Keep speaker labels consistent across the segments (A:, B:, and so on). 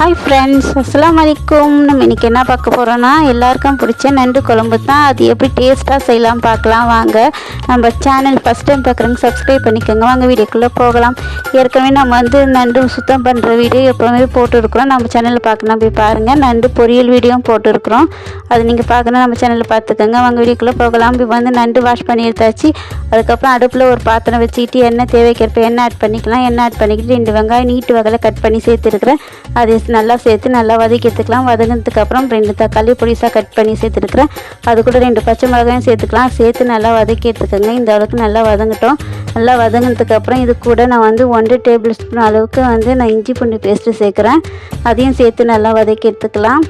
A: Hi friends அஸ்லாம் வலைக்கும் நம்ம இன்றைக்கி என்ன பார்க்க போகிறோன்னா எல்லாருக்கும் பிடிச்ச நண்டு குழம்பு தான். அது எப்படி டேஸ்ட்டாக செய்யலாம் பார்க்கலாம். வாங்க நம்ம சேனல் ஃபஸ்ட் டைம் பார்க்குறவங்க சப்ஸ்கிரைப் பண்ணிக்கோங்க. வாங்க வீடியோக்குள்ளே போகலாம். ஏற்கனவே நம்ம வந்து நண்டு சுத்தம் பண்ணுற வீடியோ எப்போவுமே போட்டுருக்குறோம். நம்ம சேனலில் பார்க்கணும். போய் பாருங்கள் நண்டு பொரியல் வீடியோவும் போட்டுருக்குறோம். அது நீங்கள் பார்க்கணும். நம்ம சேனலில் பார்த்துக்கோங்க. வாங்க வீடியோக்குள்ளே போகலாம். இப்போ வந்து நண்டு வாஷ் பண்ணி எடுத்தாச்சு. அதுக்கப்புறம் அடுப்பில் ஒரு பாத்திரம் வச்சுக்கிட்டு எண்ணெய் தேவைக்கிறப்ப எண்ணெய் ஆட் பண்ணிக்கலாம். எண்ணெய் ஆட் பண்ணிக்கிட்டு ரெண்டு வெங்காயம் நீட்டு வகையில் கட் பண்ணி சேர்த்துருக்குறேன். அது நல்லா சேர்த்து நல்லா வதக்கி எடுத்துக்கலாம் வதங்கினதுக்கு அப்புறம் ரெண்டு தக்காளி பொடிசாக கட் பண்ணி சேர்த்துருக்குறேன். அது கூட ரெண்டு பச்சை மிளகாயும் சேர்த்துக்கலாம். சேர்த்து நல்லா வதக்கி எடுத்துக்கோங்க இந்த அளவுக்கு நல்லா வதங்கட்டும். நல்லா வதங்கினதுக்கு அப்புறம் இது கூட நான் வந்து ஒன்றரை டேபிள் ஸ்பூன் அளவுக்கு வந்து நான் இஞ்சி பூண்டு பேஸ்ட்டு சேர்க்குறேன். அதையும் சேர்த்து நல்லா வதக்கி எடுத்துக்கலாம்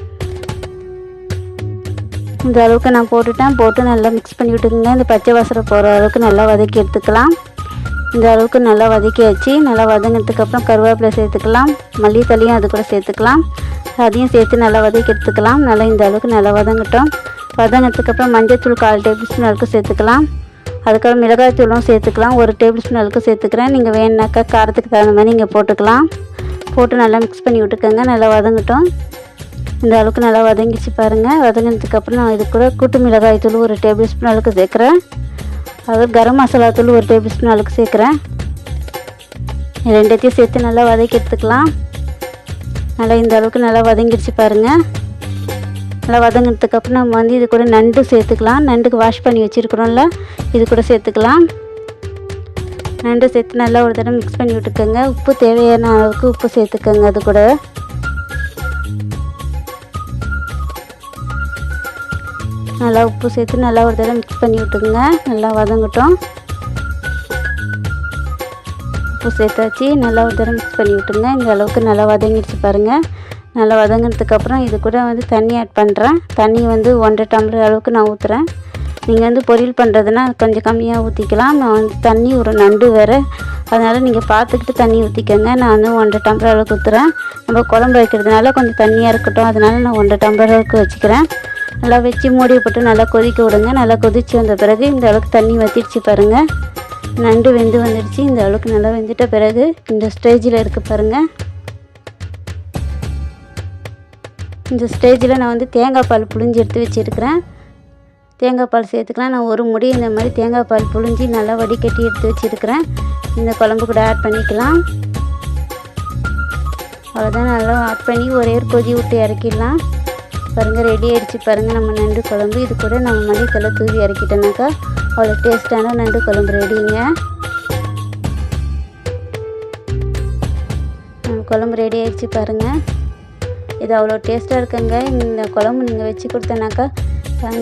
A: இந்த அளவுக்கு நான் போட்டுட்டேன். போட்டு நல்லா மிக்ஸ் பண்ணி விட்டுக்குங்க இந்த பச்சை வாசனை போகிற அளவுக்கு நல்லா வதக்கி எடுத்துக்கலாம் இந்த அளவுக்கு நல்லா வதக்கியாச்சு நல்லா வதங்கினதுக்கப்புறம் கருவேப்பிலை சேர்த்துக்கலாம். மல்லித்தலையும் அது கூட சேர்த்துக்கலாம். அதையும் சேர்த்து நல்லா வதக்கி எடுத்துக்கலாம். நல்லா இந்த அளவுக்கு நல்லா வதங்கட்டும். வதங்கினதுக்கப்புறம் மஞ்சள்தூள் கால் டேபிள் ஸ்பூன் அளவுக்கு சேர்த்துக்கலாம். அதுக்கப்புறம் மிளகாய் தூளும் சேர்த்துக்கலாம். ஒரு டேபிள் ஸ்பூன் அளவுக்கு சேர்த்துக்கிறேன். நீங்கள் வேணுனாக்கா காரத்துக்கு தகுந்த மாதிரி நீங்கள் போட்டுக்கலாம். போட்டு நல்லா மிக்ஸ் பண்ணி விட்டுக்கோங்க. நல்லா வதங்கட்டும். இந்த அளவுக்கு நல்லா வதங்கிச்சு பாருங்கள் வதங்கினதுக்கப்புறம் நான் இது கூட கூட்டு மிளகாய் தூள் ஒரு டேபிள் ஸ்பூன் அளவுக்கு சேர்க்குறேன். அது கரம் மசாலா தூள் ஒரு டேபிள் ஸ்பூன் அளவுக்கு சேர்க்குறேன். ரெண்டத்தையும் சேர்த்து நல்லா வதக்கி எடுத்துக்கலாம். நல்லா இந்த அளவுக்கு நல்லா வதங்கிடுச்சு பாருங்கள் நல்லா வதங்கினதுக்கப்புறம் நம்ம வந்து இது கூட நண்டு சேர்த்துக்கலாம். நண்டுக்கு வாஷ் பண்ணி வச்சுருக்குறோம்ல இது கூட சேர்த்துக்கலாம். நண்டு சேர்த்து நல்லா ஒரு தடவை மிக்ஸ் பண்ணி விட்டுக்கோங்க. உப்பு தேவையான அளவுக்கு உப்பு சேர்த்துக்கோங்க அது கூட. நல்லா உப்பு சேர்த்து நல்லா ஒரு தடவை மிக்ஸ் பண்ணி விட்டுக்குங்க. நல்லா வதங்கட்டும். உப்பு சேர்த்தாச்சு. நல்லா ஒரு தடவை மிக்ஸ் பண்ணி விட்டுங்க இந்த அளவுக்கு நல்லா வதங்கிடுச்சு பாருங்கள் நல்லா வதங்கினதுக்கப்புறம் இது கூட வந்து தண்ணி ஆட் பண்ணுறேன் தண்ணி வந்து ஒன்றரை டம்ளர் அளவுக்கு நான் ஊற்றுறேன் நீங்கள் வந்து பொரியல் பண்ணுறதுனா கொஞ்சம் கம்மியாக ஊற்றிக்கலாம் நான் வந்து தண்ணி ஒரு நண்டு வேறு. அதனால் நீங்கள் பார்த்துக்கிட்டு தண்ணி ஊற்றிக்கோங்க நான் வந்து ஒன்றரை டம்ளர் அளவுக்கு ஊற்றுறேன் நம்ம குழம்பு வைக்கிறதுனால கொஞ்சம் தண்ணியாக இருக்கட்டும். அதனால் நான் ஒன்றரை டம்ளர் அளவுக்கு வச்சுக்கிறேன். நல்லா வச்சு மூடி போட்டு நல்லா கொதிக்க விடுங்க. நல்லா கொதித்து வந்த பிறகு இந்த அளவுக்கு தண்ணி வத்திடுச்சு பாருங்கள் நண்டு வெந்து வந்துடுச்சு இந்த அளவுக்கு நல்லா வெந்துட்ட பிறகு இந்த ஸ்டேஜில் இருக்க பாருங்கள் இந்த ஸ்டேஜில் நான் வந்து தேங்காய் பால் புழிஞ்சு எடுத்து வச்சுருக்கிறேன். தேங்காய் பால் சேர்த்துக்கலாம். நான் ஒரு முடி இந்த மாதிரி தேங்காய் பால் புழிஞ்சி நல்லா வடிகட்டி எடுத்து வச்சுருக்கிறேன். இந்த குழம்பு கூட ஆட் பண்ணிக்கலாம். அவ்வளோதான் நல்லா ஆட் பண்ணி ஒரே ஒரு கொதி விட்டு இறக்கிடலாம். பாருங்கள் ரெடி ஆகிடுச்சு பாருங்கள் நம்ம நண்டு குழம்பு. இது கூட நம்ம மல்லித்தலை தூவி இறக்கிட்டோம்னாக்கா அவ்வளோ டேஸ்ட்டான நண்டு குழம்பு ரெடிங்க குழம்பு ரெடி ஆகிடுச்சு பாருங்கள் இது அவ்வளோ டேஸ்ட்டாக இருக்குங்க. இந்த குழம்பு நீங்கள் வச்சு கொடுத்தனாக்கா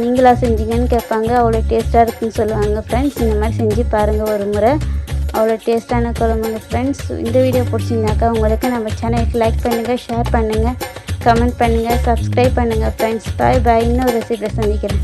A: நீங்களா செஞ்சீங்கன்னு கேட்பாங்க. அவ்வளோ டேஸ்ட்டாக இருக்குன்னு சொல்லுவாங்க ஃப்ரெண்ட்ஸ் இந்த மாதிரி செஞ்சு பாருங்கள் ஒரு முறை. அவ்வளோ டேஸ்ட்டான குழம்புங்க ஃப்ரெண்ட்ஸ் இந்த வீடியோ பிடிச்சிருந்தாக்கா உங்களுக்கு நம்ம சேனலுக்கு லைக் பண்ணுங்கள் ஷேர் பண்ணுங்கள் கமெண்ட் பண்ணுங்கள் சப்ஸ்கிரைப் பண்ணுங்கள் ஃப்ரெண்ட்ஸ் பாய் பாய். இன்னொரு ரெசிபியில் சந்திக்கிறேன்.